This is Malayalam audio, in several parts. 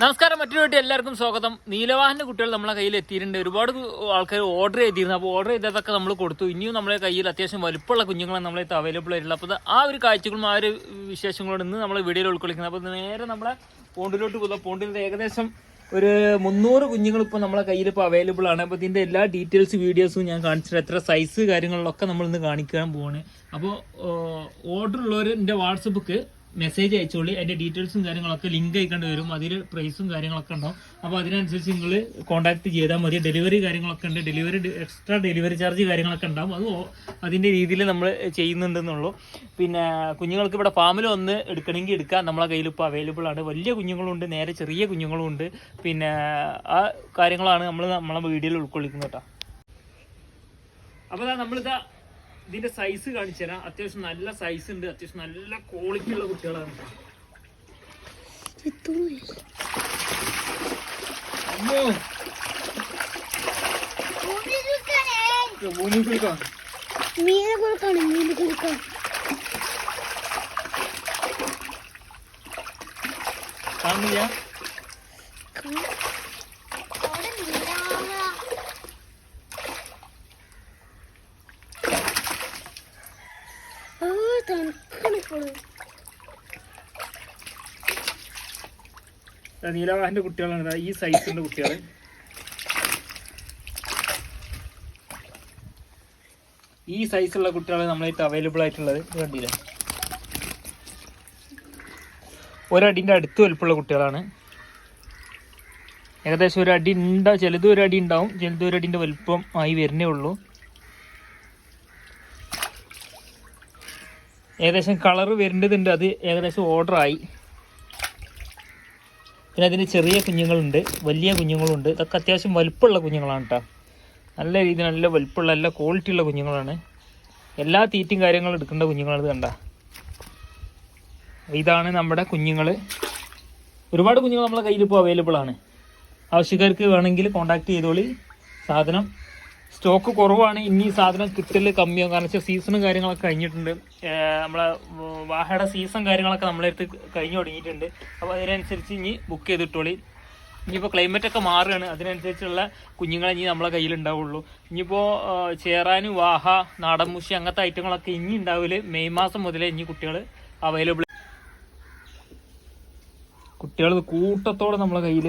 നമസ്കാരം മറ്റൊരു വീട്ടിൽ എല്ലാവർക്കും സ്വാഗതം. നീലവാഹന കുട്ടികൾ നമ്മളെ കയ്യിൽ എത്തിയിട്ടുണ്ട്. ഒരുപാട് ആൾക്കാർ ഓർഡർ ചെയ്തിരുന്നു. അപ്പോൾ ഓർഡർ ചെയ്തതൊക്കെ നമ്മൾ കൊടുത്തു. ഇനിയും നമ്മളെ കയ്യിൽ അത്യാവശ്യം വലുപ്പമുള്ള കുഞ്ഞുങ്ങളാണ് നമ്മളെ അവൈലബിൾ ആയിട്ടുള്ളത് അപ്പോൾ ആ ഒരു കാഴ്ചകളും ആ ഒരു വിശേഷങ്ങളോട് ഇന്ന് നമ്മൾ വീഡിയോയിൽ ഉൾക്കൊള്ളിക്കുന്നത്. അപ്പോൾ നേരെ നമ്മളെ പോണ്ടിലോട്ട് പോകുക പോണ്ടിൽ ഏകദേശം ഒരു മുന്നൂറ് കുഞ്ഞുങ്ങൾ ഇപ്പോൾ നമ്മളെ കയ്യിൽ ഇപ്പോൾ അവൈലബിൾ ആണ്. അപ്പോൾ ഇതിന്റെ എല്ലാ ഡീറ്റെയിൽസ് വീഡിയോസും ഞാൻ കാണിച്ചിട്ട് എത്ര സൈസ് കാര്യങ്ങളിലൊക്കെ നമ്മൾ ഇന്ന് കാണിക്കാൻ പോവാണ്. അപ്പോൾ ഓർഡർ ഉള്ളവർ എന്റെ വാട്സപ്പിക്ക് മെസ്സേജ് അയച്ചോളി. അതിന്റെ ഡീറ്റെയിൽസും കാര്യങ്ങളൊക്കെ ലിങ്ക് അയക്കേണ്ടി വരും. അതിൽ പ്രൈസും കാര്യങ്ങളൊക്കെ ഉണ്ടാവും. അപ്പോൾ അതിനനുസരിച്ച് നിങ്ങൾ കോൺടാക്ട് ചെയ്താൽ മതി. ഡെലിവറി കാര്യങ്ങളൊക്കെ ഉണ്ട്. ഡെലിവറി എക്സ്ട്രാ ഡെലിവറി ചാർജ് കാര്യങ്ങളൊക്കെ ഉണ്ടാവും. അത് അതിന്റെ രീതിയിൽ നമ്മൾ ചെയ്യുന്നുണ്ടെന്നുള്ളൂ. പിന്നെ കുഞ്ഞുങ്ങൾക്ക് ഇവിടെ ഫാമിൽ വന്ന് എടുക്കണമെങ്കിൽ എടുക്കാം. നമ്മളെ കയ്യിൽ ഇപ്പോൾ അവൈലബിൾ ആണ്. വലിയ കുഞ്ഞുങ്ങളുണ്ട്. നേരെ ചെറിയ കുഞ്ഞുങ്ങളും ഉണ്ട് പിന്നെ ആ കാര്യങ്ങളാണ് നമ്മൾ നമ്മളെ വീഡിയോയിൽ ഉൾക്കൊള്ളിക്കുന്നത് കേട്ടോ. അപ്പോൾ നമ്മളിതാ ഇതിന്റെ സൈസ് കാണിച്ചു തരാം. അത്യാവശ്യം നല്ല സൈസ് ഉണ്ട്. അത്യാവശ്യം നല്ല ക്വാളിറ്റി ഉള്ള കുട്ടികളാണ്. കാണുന്നില്ല? നീലവാഹന്റെ കുട്ടികളാണ് ഈ സൈസിന്റെ കുട്ടികൾ ഈ സൈസുള്ള കുട്ടികളാണ് നമ്മളായിട്ട് അവൈലബിൾ ആയിട്ടുള്ളത്. കണ്ടില്ല? ഒരടിന്റെ അടുത്ത് വലുപ്പമുള്ള കുട്ടികളാണ്. ഏകദേശം ഒരു ഉണ്ടാവും. ചിലത് ഒരു അടി ഉണ്ടാവും. ചിലത് ഒരു വലുപ്പം ആയി വരുന്നേ ഉള്ളൂ. ഏകദേശം കളർ വരേണ്ടതുണ്ട് അത് ഏകദേശം ഓർഡറായി പിന്നെ അതിന് ചെറിയ കുഞ്ഞുങ്ങളുണ്ട്. വലിയ കുഞ്ഞുങ്ങളുണ്ട്. ഇതൊക്കെ അത്യാവശ്യം വലുപ്പമുള്ള കുഞ്ഞുങ്ങളാണ് കേട്ടോ നല്ല രീതിയിൽ നല്ല വലുപ്പമുള്ള നല്ല ക്വാളിറ്റി ഉള്ള കുഞ്ഞുങ്ങളാണ്. എല്ലാ തീറ്റയും കാര്യങ്ങളും എടുക്കേണ്ട കുഞ്ഞുങ്ങളത് കണ്ട. ഇതാണ് നമ്മുടെ കുഞ്ഞുങ്ങൾ ഒരുപാട് കുഞ്ഞുങ്ങൾ നമ്മളെ കയ്യിൽ ഇപ്പോൾ അവൈലബിൾ ആണ്. ആവശ്യക്കാർക്ക് വേണമെങ്കിൽ കോൺടാക്ട് ചെയ്തോളി. സാധനം സ്റ്റോക്ക് കുറവാണ്. ഇനി സാധനം കിട്ടൽ കമ്മിയാവും. കാരണം വെച്ചാൽ സീസണും കാര്യങ്ങളൊക്കെ കഴിഞ്ഞിട്ടുണ്ട്. നമ്മളെ വാഹയുടെ സീസൺ കാര്യങ്ങളൊക്കെ നമ്മളെ അടുത്ത് കഴിഞ്ഞു തുടങ്ങിയിട്ടുണ്ട്. അപ്പോൾ അതിനനുസരിച്ച് ഇനി ബുക്ക് ചെയ്തിട്ടോളി. ഇനിയിപ്പോൾ ക്ലൈമറ്റ് ഒക്കെ മാറുകയാണ്. അതിനനുസരിച്ചുള്ള കുഞ്ഞുങ്ങളെ ഇനി നമ്മളെ കയ്യിലുണ്ടാവുള്ളൂ ഇനിയിപ്പോൾ ചേറാന് വാഹ നാടൻ മുഷി അങ്ങനത്തെ ഐറ്റങ്ങളൊക്കെ ഇനി ഉണ്ടാവില്ല മെയ് മാസം മുതലേ ഇനി കുട്ടികൾ അവൈലബിൾ കുട്ടികൾ കൂട്ടത്തോടെ നമ്മളെ കയ്യിൽ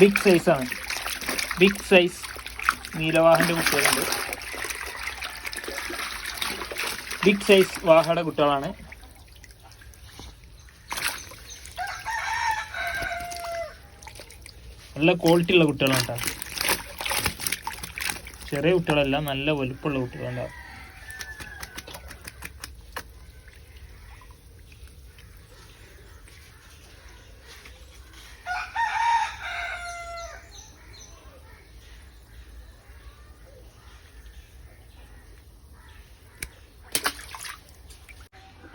ബിഗ് സൈസാണ് ബിഗ് സൈസ് നീലവാഹന്റെ കുട്ടികളുണ്ട്. ബിഗ് സൈസ് വാഹയുടെ കുട്ടികളാണ്. നല്ല ക്വാളിറ്റി ഉള്ള കുട്ടികളാണ് കേട്ടോ. ചെറിയ കുട്ടികളല്ല നല്ല വലുപ്പമുള്ള കുട്ടികളുണ്ടാവും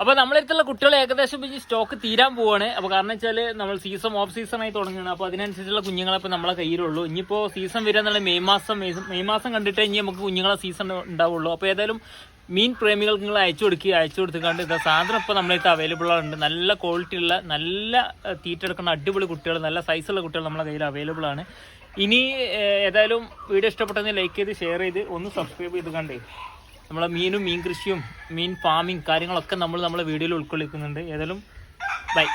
അപ്പോൾ നമ്മളടുത്തുള്ള കുട്ടികൾ ഏകദേശം ഈ സ്റ്റോക്ക് തീരാൻ പോവാണ്. അപ്പോൾ കാരണം വെച്ചാൽ നമ്മൾ സീസൺ ഓഫ് സീസൺ ആയി തുടങ്ങുകയാണ്. അപ്പോൾ അതിനനുസരിച്ചുള്ള കുഞ്ഞുങ്ങളെ ഇപ്പോൾ നമ്മളെ കയ്യിലുള്ളൂ. ഇനിയിപ്പോൾ സീസൺ വരിക എന്നുള്ള മെയ് മാസം മെയ് മാസം കണ്ടിട്ട് ഇനി നമുക്ക് കുഞ്ഞുങ്ങളെ സീസൺ ഉണ്ടാവുള്ളൂ. അപ്പോൾ ഏതായാലും മീൻ പ്രേമികൾക്ക് നിങ്ങൾ അയച്ചു കൊടുക്കുക അയച്ചു കൊടുത്തുകൊണ്ട് ഇതാ സാധനം ഇപ്പോൾ നമ്മളിത് അവൈലബിൾ ആണ് നല്ല ക്വാളിറ്റി ഉള്ള നല്ല തീറ്റ എടുക്കുന്ന അടിപൊളി കുട്ടികൾ നല്ല സൈസുള്ള കുട്ടികൾ നമ്മളെ കയ്യിൽ അവൈലബിൾ ആണ്. ഇനി ഏതായാലും വീഡിയോ ഇഷ്ടപ്പെട്ടെങ്കിൽ ലൈക്ക് ചെയ്ത് ഷെയർ ചെയ്ത് ഒന്ന് സബ്സ്ക്രൈബ് ചെയ്ത് കണ്ടേ നമ്മളെ മീനും മീൻ കൃഷിയും മീൻ ഫാമിംഗ് കാര്യങ്ങളൊക്കെ നമ്മൾ നമ്മളെ വീഡിയോയിൽ ഉൾക്കൊള്ളിക്കുന്നുണ്ട്. ഏതായാലും ബൈ